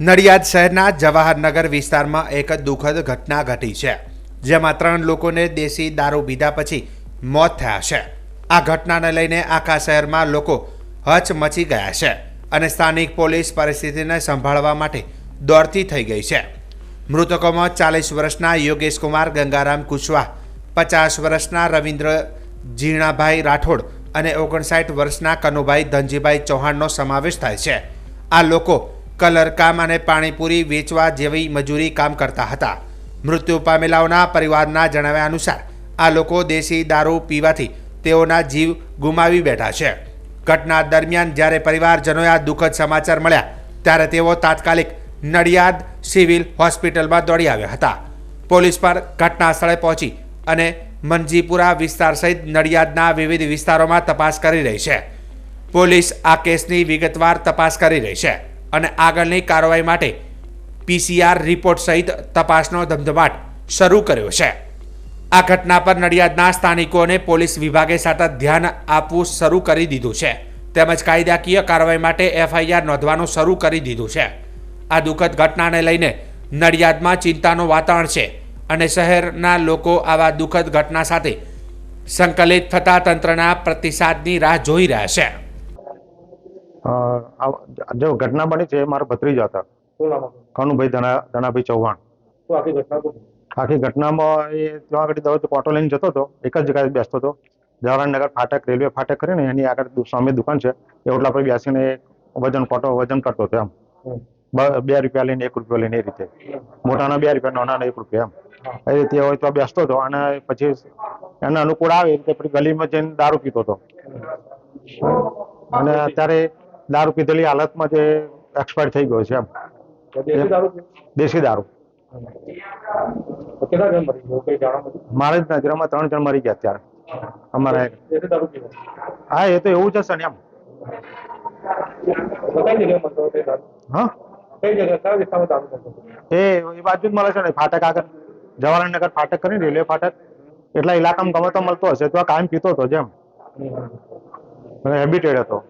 નડિયાદ શહેરના જવાહરનગર વિસ્તારમાં એક દુઃખદ ઘટના ઘટી છે, જેમાં ત્રણ લોકોને દેશી દારૂ પીધા પછી મોત થયા છે. આ ઘટનાને લઈને આખા શહેરમાં લોકો હચમચી ગયા છે અને સ્થાનિક પોલીસ પરિસ્થિતિને સંભાળવા માટે દોડતી થઈ ગઈ છે. મૃતકોમાં ચાલીસ વર્ષના યોગેશ કુમાર, ગંગારામ કુશવાહ પચાસ વર્ષના રવિન્દ્ર, ઝીણાભાઈ રાઠોડ અને ઓગણસાઠ વર્ષના કનુભાઈ ધનજીભાઈ ચૌહાણનો સમાવેશ થાય છે. આ લોકો કલરકામ અને પાણીપુરી વેચવા જેવી મજૂરી કામ કરતા હતા. મૃત્યુ પામેલાઓના પરિવારના જણાવ્યા અનુસાર, આ લોકો દેશી દારૂ પીવાથી તેઓના જીવ ગુમાવી બેઠા છે. ઘટના દરમિયાન જ્યારે પરિવારજનોએ આ દુઃખદ સમાચાર મળ્યા, ત્યારે તેઓ તાત્કાલિક નડિયાદ સિવિલ હોસ્પિટલમાં દોડી આવ્યા હતા. પોલીસ પર ઘટના સ્થળે પહોંચી અને મનજીપુરા વિસ્તાર સહિત નડિયાદના વિવિધ વિસ્તારોમાં તપાસ કરી રહી છે. પોલીસ આ કેસની વિગતવાર તપાસ કરી રહી છે. અને આગળની કાર્યવાહી માટે પીસીઆર રિપોર્ટ સહિત તપાસનો ધમધમાટ શરૂ કર્યો છે. આ ઘટના પર નડિયાદના સ્થાનિકોને પોલીસ વિભાગે સતત ધ્યાન આપવું શરૂ કરી દીધું છે. તેમજ કાયદાકીય કાર્યવાહી માટે એફઆઈઆર નોંધવાનું શરૂ કરી દીધું છે. આ દુઃખદ ઘટનાને લઈને નડિયાદમાં ચિંતાનું વાતાવરણ છે અને શહેરના લોકો આવા દુઃખદ ઘટના સાથે સંકલિત થતા તંત્રના પ્રતિસાદની રાહ જોઈ રહ્યા છે. જો ઘટના બની છે એ મારા ભત્રીજા હતા. કનુભાઈ ધના ધનાભાઈ ચૌહાણ. આખી ઘટનામાં એ ત્યાં આગળ દવા ઓટો લઈને જતો હતો એક જ જગ્યાએ બેસતો હતો. જવાહરનગર ફાટક રેલવે ફાટક કરીને એની આગળ સામે દુકાન છે એ ઓટલા પર બેસીને વજન કોટો વજન કરતો હતો એમ. બે રૂપિયા લઈને એક રૂપિયો લઈને એ રીતે. મોટાના બે રૂપિયા નાના એક રૂપિયા એમ. એ રીતે હોય તો બેસતો હતો અને પછી એને અનુકૂળ આવે એ રીતે પછી ગલીમાં જઈને દારૂ પીતો હતો. અને અત્યારે દારૂ પીધેલી હાલતમાં જે એક્સપાયર થઈ ગયો છે એમ. દેશી દારૂ? મરી જ નજરમાં ત્રણ જણ મરી ગયા અત્યારે. અમારા? હા એ તો એવું જ હશે ને એમ. હા? એ એ બાજુ જ મળે છે ને ફાટક આગળ. જવાહરનગર ફાટક કરીને રેલવે ફાટક. એટલા ઇલાકામાં ગમે તો મળતો હશે તો આ કાયમ પીતો હતો જેમ. હેબિટેડ હતો.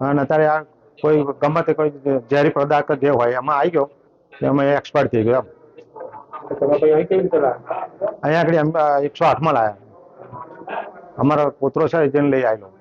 અને અત્યારે આ કોઈ ગમે તે કોઈ ઝેરી પદાર્થ જે હોય એમાં આવી ગયો. એમાં એક્સપાયર થઈ ગયો એમ? અહીંયા આગળ એકસો આઠમાં લાયા. અમારો પોતરો છે જેને લઈ આવેલો.